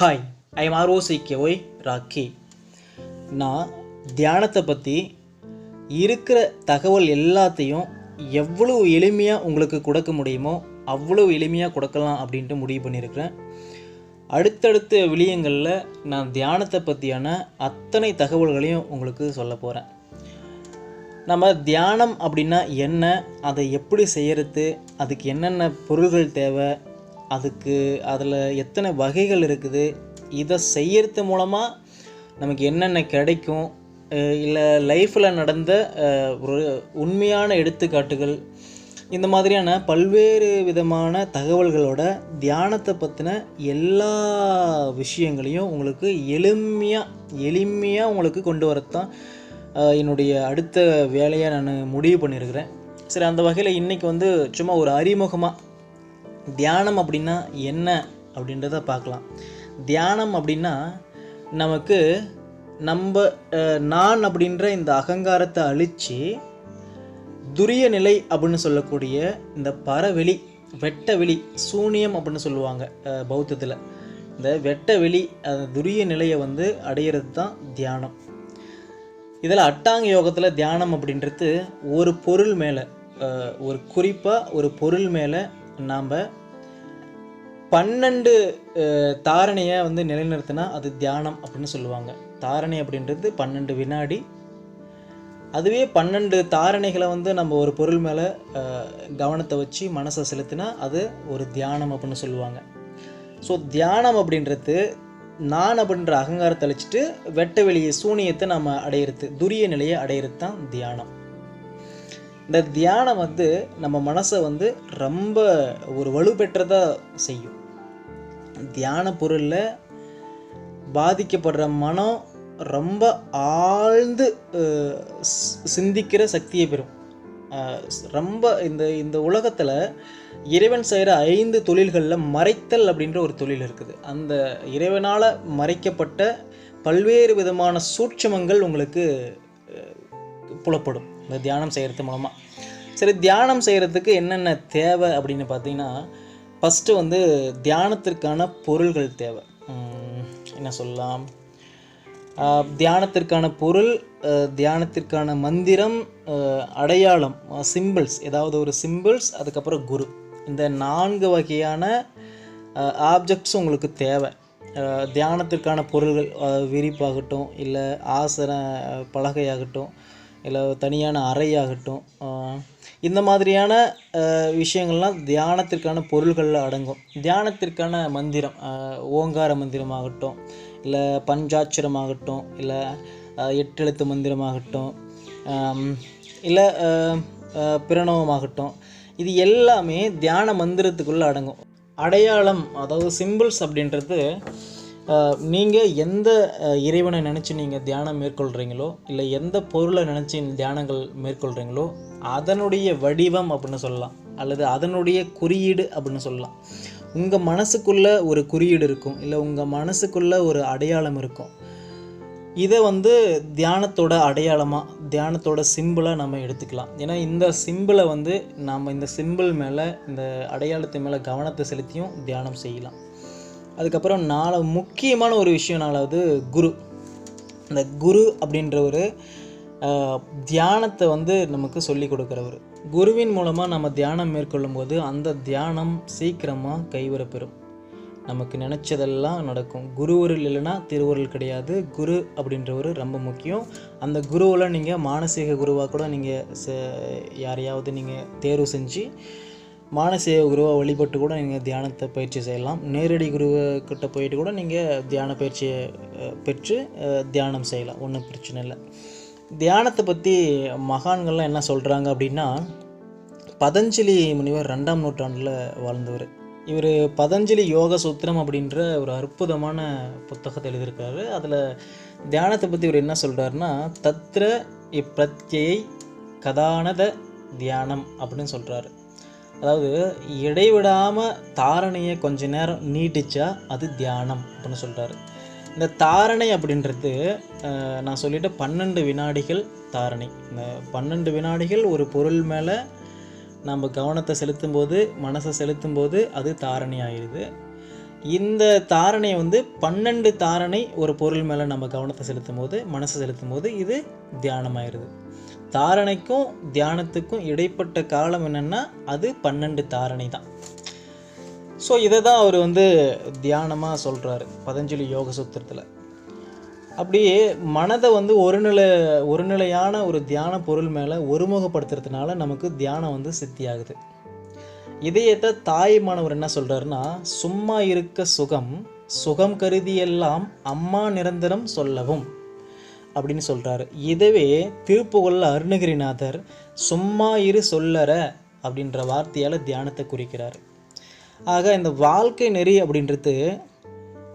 Hi I am R O C K Y Rocky. நான் தியானத்தை பற்றி இருக்கிற தகவல் எல்லாத்தையும் எவ்வளவு எளிமையாக உங்களுக்கு கொடுக்க முடியுமோ அவ்வளோ எளிமையாக கொடுக்கலாம் அப்படின்ட்டு முடிவு பண்ணியிருக்கிறேன். அடுத்தடுத்த விளியங்களில் நான் தியானத்தை பற்றியான அத்தனை தகவல்களையும் உங்களுக்கு சொல்ல போகிறேன் நம்ம தியானம் அப்படின்னா என்ன அதை எப்படி செய்கிறது அதுக்கு என்னென்ன பொருள்கள் தேவை அதுக்கு அதில் எத்தனை வகைகள் இருக்குது? இதை செய்யறது மூலமாக நமக்கு என்னென்ன கிடைக்கும்? இல்லை லைஃப்பில் நடந்த ஒரு உண்மையான எடுத்துக்காட்டுகள் இந்த மாதிரியான பல்வேறு விதமான தகவல்களோட தியானத்தை பற்றின எல்லா விஷயங்களையும் உங்களுக்கு எளிமையாக எளிமையாக உங்களுக்கு கொண்டு வரத்தான் என்னுடைய அடுத்த வேலையை நான் முடிவு பண்ணியிருக்கிறேன் சரி அந்த வகையில் இன்றைக்கி வந்து சும்மா ஒரு அறிமுகமாக தியானம் அப்படின்னா என்ன அப்படின்றத பார்க்கலாம். தியானம் அப்படின்னா நமக்கு நம்ம நான் அப்படின்ற இந்த அகங்காரத்தை அழித்து துரிய நிலை அப்படின்னு சொல்லக்கூடிய இந்த பரவெளி வெட்ட வெளி சூனியம் அப்படின்னு சொல்லுவாங்க பௌத்தத்தில். இந்த வெட்ட வெளி அந்த துரிய நிலையை வந்து அடையிறது தான் தியானம். இதில் அட்டாங்க யோகத்தில் தியானம் அப்படின்றது ஒரு பொருள் மேலே ஒரு குறிப்பாக ஒரு பொருள் மேலே நாம் பன்னெண்டு தாரணையை வந்து நிலைநிறுத்தினா அது தியானம் அப்படின்னு சொல்லுவாங்க. தாரணை அப்படின்றது பன்னெண்டு வினாடி. அதுவே பன்னெண்டு தாரணைகளை வந்து நம்ம ஒரு பொருள் மேலே கவனத்தை வச்சு மனசை செலுத்தினா அது ஒரு தியானம் அப்படின்னு சொல்லுவாங்க. ஸோ தியானம் அப்படின்றது நான் அப்படின்ற அகங்காரத்தை அழிச்சிட்டு வெட்ட வெளியே சூனியத்தை நம்ம அடையிறது துரிய நிலையை அடையிறது தான் தியானம். இந்த தியானம் வந்து நம்ம மனசை வந்து ரொம்ப ஒரு வலுப்பெற்றதாக செய்யும். தியான பொருளில் பாதிக்கப்படுற மனம் ரொம்ப ஆழ்ந்து சிந்திக்கிற சக்தியை பெறும். ரொம்ப இந்த இந்த உலகத்தில் இறைவன் செய்கிற ஐந்து தொழில்களில் மறைத்தல் அப்படின்ற ஒரு தொழில் இருக்குது. அந்த இறைவனால் மறைக்கப்பட்ட பல்வேறு விதமான சூட்சமங்கள் உங்களுக்கு புலப்படும். இந்த தியானம் செய்கிறது மூலமாக சரி தியானம் செய்கிறதுக்கு என்னென்ன தேவை அப்படின்னு பார்த்தீங்கன்னா ஃபஸ்ட்டு வந்து தியானத்திற்கான பொருள்கள் தேவை. என்ன சொல்லலாம்? தியானத்திற்கான பொருள் தியானத்திற்கான மந்திரம் அடையாளம் சிம்பிள்ஸ் ஏதாவது ஒரு சிம்பிள்ஸ் அதுக்கப்புறம் குரு. இந்த நான்கு வகையான ஆப்ஜெக்ட்ஸ் உங்களுக்கு தேவை. தியானத்திற்கான பொருள்கள் விரிப்பாகட்டும் இல்லை ஆசன பலகையாகட்டும் இல்லை தனியான அறையாகட்டும் இந்த மாதிரியான விஷயங்கள்லாம் தியானத்திற்கான பொருள்களில் அடங்கும். தியானத்திற்கான மந்திரம் ஓங்கார மந்திரமாகட்டும் இல்லை பஞ்சாட்சரமாகட்டும் இல்லை எட்டெழுத்து மந்திரமாகட்டும் இல்லை பிரணவமாகட்டும் இது எல்லாமே தியான மந்திரத்துக்குள்ளே அடங்கும். அடையாளம் அதாவது சிம்பிள்ஸ் அப்படின்றது நீங்கள் எந்த இறைவனை நினச்சி நீங்கள் தியானம் மேற்கொள்கிறீங்களோ இல்லை எந்த பொருளை நினச்சி தியானங்கள் மேற்கொள்கிறீங்களோ அதனுடைய வடிவம் அப்படின்னு சொல்லலாம். அல்லது அதனுடைய குறியீடு அப்படின்னு சொல்லலாம். உங்கள் மனசுக்குள்ளே ஒரு குறியீடு இருக்கும் இல்லை உங்கள் மனசுக்குள்ளே ஒரு அடையாளம் இருக்கும். இதை வந்து தியானத்தோட அடையாளமாக தியானத்தோட சிம்பிளாக நம்ம எடுத்துக்கலாம். ஏன்னா இந்த சிம்பிளை வந்து நாம் இந்த சிம்பிள் மேலே இந்த அடையாளத்து மேலே கவனத்தை செலுத்தியும் தியானம் செய்யலாம். அதுக்கப்புறம் நாலு முக்கியமான ஒரு விஷயம் நாலாவது குரு. இந்த குரு அப்படின்ற ஒரு தியானத்தை வந்து நமக்கு சொல்லி கொடுக்குறவர். குருவின் மூலமாக நம்ம தியானம் மேற்கொள்ளும் போது அந்த தியானம் சீக்கிரமாக கைவரப்பெறும் நமக்கு நினச்சதெல்லாம் நடக்கும். குருவருள் இல்லைன்னா திருவருள் கிடையாது. குரு அப்படின்றவர் ரொம்ப முக்கியம். அந்த குருவில் நீங்கள் மானசீக குருவாக கூட நீங்கள் யாரையாவது நீங்கள் தேர்வு செஞ்சு மானசீக குருவை வழிபட்டு கூட நீங்கள் தியானத்தை பயிற்சி செய்யலாம். நேரடி குருவக்கிட்ட போயிட்டு கூட நீங்கள் தியான பயிற்சியை பெற்று தியானம் செய்யலாம். ஒன்றும் பிரச்சனை இல்லை. தியானத்தை பற்றி மகான்கள்லாம் என்ன சொல்கிறாங்க அப்படின்னா பதஞ்சலி முனிவர் ரெண்டாம் நூற்றாண்டில் வாழ்ந்தவர். இவர் பதஞ்சலி யோக சூத்திரம் அப்படின்ற ஒரு அற்புதமான புத்தகத்தை எழுதியிருக்காரு. அதில் தியானத்தை பற்றி இவர் என்ன சொல்கிறாருன்னா தத்ர இப்பிரத்யை கதானத தியானம் அப்படின்னு சொல்கிறாரு அதாவது இடைவிடாமல் தாரணையை கொஞ்ச நேரம் நீட்டிச்சா அது தியானம் அப்படின்னு சொல்கிறாரு இந்த தாரணை அப்படின்றது நான் சொல்லிட்ட பன்னெண்டு வினாடிகள் தாரணை. இந்த பன்னெண்டு வினாடிகள் ஒரு பொருள் மேலே நம்ம கவனத்தை செலுத்தும் போது மனசை செலுத்தும்போது அது தாரணை ஆயிடுது. இந்த தாரணையை வந்து பன்னெண்டு தாரணை ஒரு பொருள் மேலே நம்ம கவனத்தை செலுத்தும் போது மனசை செலுத்தும் போது இது தியானமாயிடுது தாரணைக்கும் தியானத்துக்கும் இடைப்பட்ட காலம் என்னென்னா அது பன்னெண்டு தாரணை தான். ஸோ இதை தான் அவர் வந்து தியானமாக சொல்கிறாரு பதஞ்சலி யோக சூத்திரத்தில். அப்படியே மனதை வந்து ஒருநிலை ஒருநிலையான ஒரு தியான பொருள் மேலே ஒருமுகப்படுத்துறதுனால நமக்கு தியானம் வந்து சித்தியாகுது. இதயத்தை தாய்மானவர் என்ன சொல்கிறாருன்னா சும்மா இருக்க சுகம் சுகம் கருதியெல்லாம் அம்மா நிரந்தரம் சொல்லவும். அப்படின்னு சொல்கிறாரு இதுவே திருப்புகொள்ள அருணகிரிநாதர் சும்மா இரு சொல்லற அப்படின்ற வார்த்தையால் தியானத்தை குறிக்கிறார். ஆக இந்த வாழ்க்கை நெறி அப்படின்றது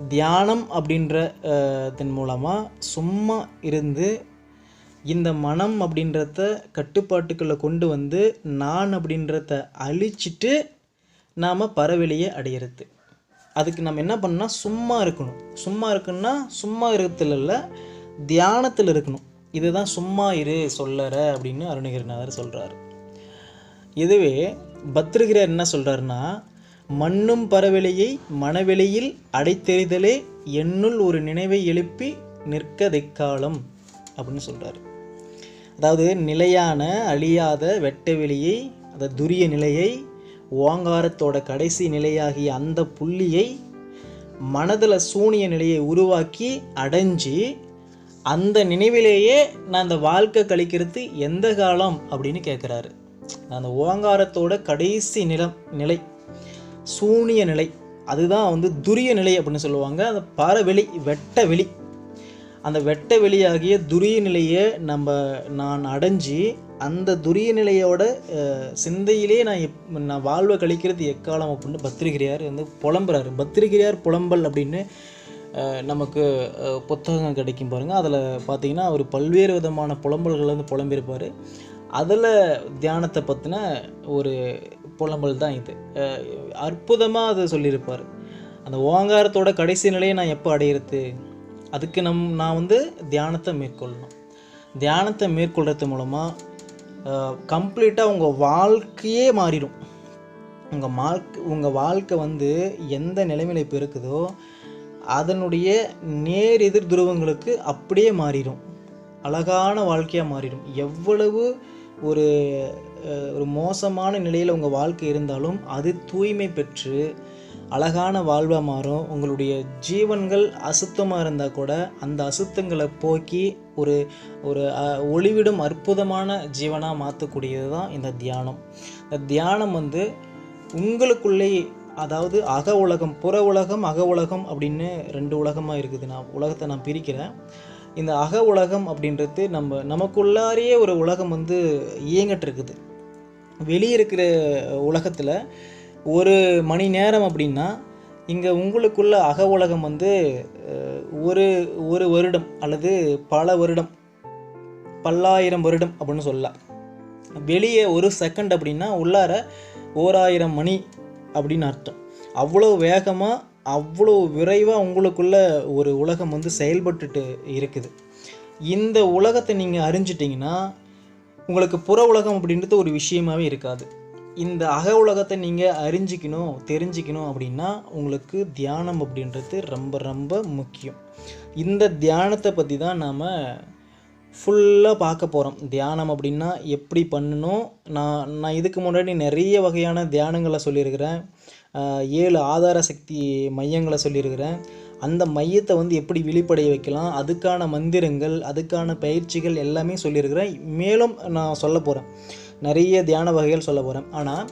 தியானம் அப்படின்றதன் மூலமாக சும்மா இருந்து இந்த மனம் அப்படின்றத கட்டுப்பாட்டுக்குள்ளே கொண்டு வந்து நான் அப்படின்றத அழிச்சிட்டு நாம் பறவெளியை அடையிறது. அதுக்கு நம்ம என்ன பண்ணால் சும்மா இருக்கணும். சும்மா இருக்குன்னா சும்மா இருக்கிறதுல இல்லை தியானத்தில் இருக்கணும். இதுதான் சும்மா இரு சொல்லற அப்படின்னு அருணகிரிநாதர் சொல்கிறாரு இதுவே பத்ருகிரர் என்ன சொல்கிறாருன்னா மண்ணும் பறவெளியை மனவெளியில் அடைத்தெறிதலே என்னுள் ஒரு நினைவை எழுப்பி நிற்க தைக்காலம் அப்படின்னு சொல்கிறார் அதாவது நிலையான அழியாத வெட்ட வெளியை அந்த துரிய நிலையை ஓங்காரத்தோட கடைசி நிலையாகிய அந்த புள்ளியை மனதில் சூனிய நிலையை உருவாக்கி அடைஞ்சு அந்த நினைவிலேயே நான் அந்த வாழ்க்கை கழிக்கிறது எந்த காலம் அப்படின்னு கேட்குறாரு அந்த ஓங்காரத்தோட கடைசி நிலம் நிலை சூனிய நிலை அதுதான் வந்து துரிய நிலை அப்படின்னு சொல்லுவாங்க. அந்த பறவெளி வெட்ட வெளி. அந்த வெட்ட வெளியாகிய துரிய நிலையை நம்ம நான் அடைஞ்சு அந்த துரிய நிலையோட சிந்தையிலே நான் எப் நான் வாழ்வை கழிக்கிறது எக்காலம் அப்படின்னு பத்திரிகிரியார் வந்து புலம்புறாரு. பத்திரிகிரியார் புலம்பல் அப்படின்னு நமக்கு புத்தகங்கள் புத்தகம் கிடைக்கும் பாருங்கள் அதில் பார்த்தீங்கன்னா அவர் பல்வேறு விதமான புலம்பல்கள் வந்து புலம்பியிருப்பார். அதில் தியானத்தை பற்றின ஒரு புலம்பல் தான் இது. அற்புதமாக அதை சொல்லியிருப்பார். அந்த ஓங்காரத்தோட கடைசி நிலையை நான் எப்போ அடையிறது? அதுக்கு நம் நான் வந்து தியானத்தை மேற்கொள்ளணும். தியானத்தை மேற்கொள்கிறது மூலமாக கம்ப்ளீட்டாக உங்கள் வாழ்க்கையே மாறிடும். உங்கள் வாழ்க்கை உங்கள் வாழ்க்கை வந்து எந்த நிலைமையில் இப்போ இருக்குதோ அதனுடைய நேர் எதிர் துருவங்களுக்கு அப்படியே மாறிடும் அழகான வாழ்க்கையாக மாறிடும் எவ்வளவு ஒரு ஒரு மோசமான நிலையில் உங்கள் வாழ்க்கை இருந்தாலும் அது தூய்மை பெற்று அழகான வாழ்வாக மாறும். உங்களுடைய ஜீவன்கள் அசுத்தமாக இருந்தால் கூட அந்த அசுத்தங்களை போக்கி ஒரு ஒரு ஒளிவிடும் அற்புதமான ஜீவனாக மாற்றக்கூடியது தான் இந்த தியானம். இந்த தியானம் வந்து உங்களுக்குள்ளே அதாவது அக உலகம் புற உலகம் அக உலகம் அப்படின்னு ரெண்டு உலகமாக இருக்குது. நான் உலகத்தை நான் பிரிக்கிறேன். இந்த அக உலகம் அப்படின்றது நம்ம நமக்குள்ளாரையே ஒரு உலகம் வந்து இயங்கிட்டு வெளியே இருக்கிற உலகத்தில் ஒரு மணி நேரம் அப்படின்னா இங்கே உங்களுக்குள்ள அக உலகம் வந்து ஒரு ஒரு வருடம் அல்லது பல வருடம் பல்லாயிரம் வருடம் அப்படின்னு சொல்லலாம். வெளியே ஒரு செகண்ட் அப்படின்னா உள்ளார ஓராயிரம் மணி அப்படின்னு அர்த்தம். அவ்வளோ வேகமாக அவ்வளோ விரைவாக உங்களுக்குள்ள ஒரு உலகம் வந்து செயல்பட்டுட்டு இருக்குது. இந்த உலகத்தை நீங்கள் அறிஞ்சிட்டிங்கன்னா உங்களுக்கு புற உலகம் அப்படின்றது ஒரு விஷயமாவே இருக்காது. இந்த அக உலகத்தை நீங்கள் அறிஞ்சிக்கணும் தெரிஞ்சுக்கணும் அப்படின்னா உங்களுக்கு தியானம் அப்படின்றது ரொம்ப ரொம்ப முக்கியம். இந்த தியானத்தை பற்றி தான் நாம் ஃபுல்லாக பார்க்க போகிறோம் தியானம் அப்படின்னா எப்படி பண்ணணும் நான் நான் இதுக்கு முன்னாடி நிறைய வகையான தியானங்களை சொல்லியிருக்கிறேன். ஏழு ஆதார சக்தி மையங்களை சொல்லியிருக்கிறேன். அந்த மையத்தை வந்து எப்படி வெளிப்படைய வைக்கலாம் அதுக்கான மந்திரங்கள் அதுக்கான பயிற்சிகள் எல்லாமே சொல்லியிருக்கிறேன். மேலும் நான் சொல்ல போகிறேன் நிறைய தியான வகைகள் சொல்ல போகிறேன் ஆனால்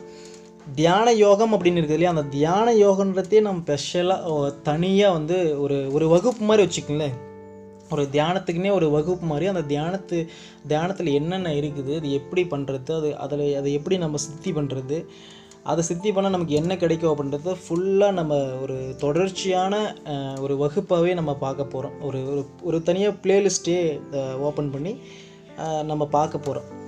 தியான யோகம் அப்படின்னு இருக்குது இல்லையா அந்த தியான யோகன்றதே நம்ம ஸ்பெஷலாக தனியாக வந்து ஒரு ஒரு வகுப்பு மாதிரி வச்சுக்கோங்களேன். ஒரு தியானத்துக்குன்னே ஒரு வகுப்பு மாதிரி அந்த தியானத்து தியானத்தில் என்னென்ன இருக்குது அது எப்படி பண்ணுறது அது அதில் அதை எப்படி நம்ம சித்தி பண்ணுறது அதை சித்தி பண்ணால் நமக்கு என்ன கிடைக்கும் அப்படின்றத ஃபுல்லாக நம்ம ஒரு தொடர்ச்சியான ஒரு வகுப்பாகவே நம்ம பார்க்க போகிறோம் ஒரு ஒரு ஒரு தனியாக ப்ளேலிஸ்ட்டே ஓப்பன் பண்ணி நம்ம பார்க்க போகிறோம்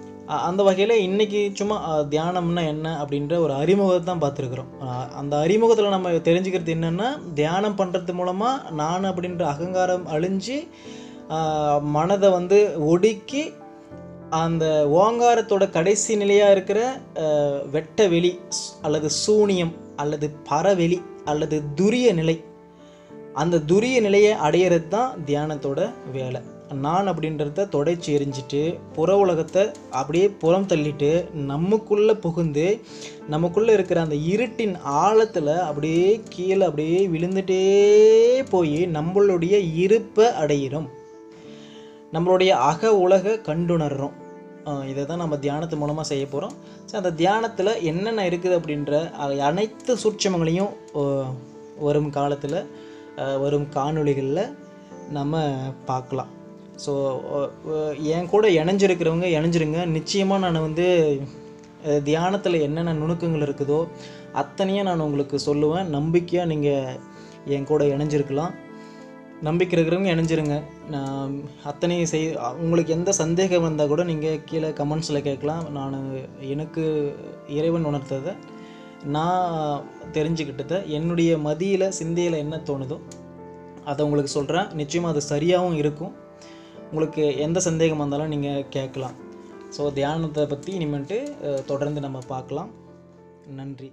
அந்த வகையில் இன்றைக்கி சும்மா தியானம்னா என்ன அப்படின்ற ஒரு அறிமுகத்தை தான் பார்த்துருக்குறோம். அந்த அறிமுகத்தில் நம்ம தெரிஞ்சுக்கிறது என்னென்னா தியானம் பண்ணுறது மூலமாக நான் அப்படின்ற அகங்காரம் அழிஞ்சு மனதை வந்து ஒடுக்கி அந்த ஓங்காரத்தோட கடைசி நிலையாக இருக்கிற வெட்ட வெளி அல்லது சூனியம் அல்லது பறவெளி அல்லது துரிய நிலை அந்த துரிய நிலையை அடையிறது தான் தியானத்தோட வேலை. நான் அப்படின்றத தொடச்சி எரிஞ்சிட்டு புற உலகத்தை அப்படியே புறம் தள்ளிட்டு நமக்குள்ளே புகுந்து நமக்குள்ளே இருக்கிற அந்த இருட்டின் ஆழத்தில் அப்படியே கீழே அப்படியே விழுந்துட்டே போய் நம்மளுடைய இருப்பை அடையிறோம். நம்மளுடைய அக உலக கண்டுணர்றோம். இதை தான் நம்ம தியானத்து மூலமாக செய்ய போகிறோம் ஸோ அந்த தியானத்தில் என்னென்ன இருக்குது அப்படின்ற அனைத்து சூட்சமங்களையும் வரும் காலத்தில் வரும் காணொளிகளில் நம்ம பார்க்கலாம். ஸோ என் கூட இணைஞ்சிருக்கிறவங்க இணைஞ்சிருங்க. நிச்சயமாக நான் வந்து தியானத்தில் என்னென்ன நுணுக்கங்கள் இருக்குதோ அத்தனையும் நான் உங்களுக்கு சொல்லுவேன். நம்பிக்கையாக நீங்கள் என் கூட இணைஞ்சிருக்கலாம். நம்பிக்கை இருக்கிறவங்க இணைஞ்சிருங்க. நான் அத்தனையும் செய் உங்களுக்கு எந்த சந்தேகம் வந்தால் கூட நீங்கள் கீழே கமெண்ட்ஸில் கேட்கலாம். நான் எனக்கு இறைவன் உணர்த்ததை நான் தெரிஞ்சுக்கிட்டதை என்னுடைய மதியில் சிந்தையில் என்ன தோணுதோ அதை உங்களுக்கு சொல்கிறேன் நிச்சயமாக அது சரியாகவும் இருக்கும். உங்களுக்கு எந்த சந்தேகம் வந்தாலும் நீங்கள் கேட்கலாம். ஸோ தியானத்தை பற்றி இனிமேட்டு தொடர்ந்து நம்ம பார்க்கலாம். நன்றி.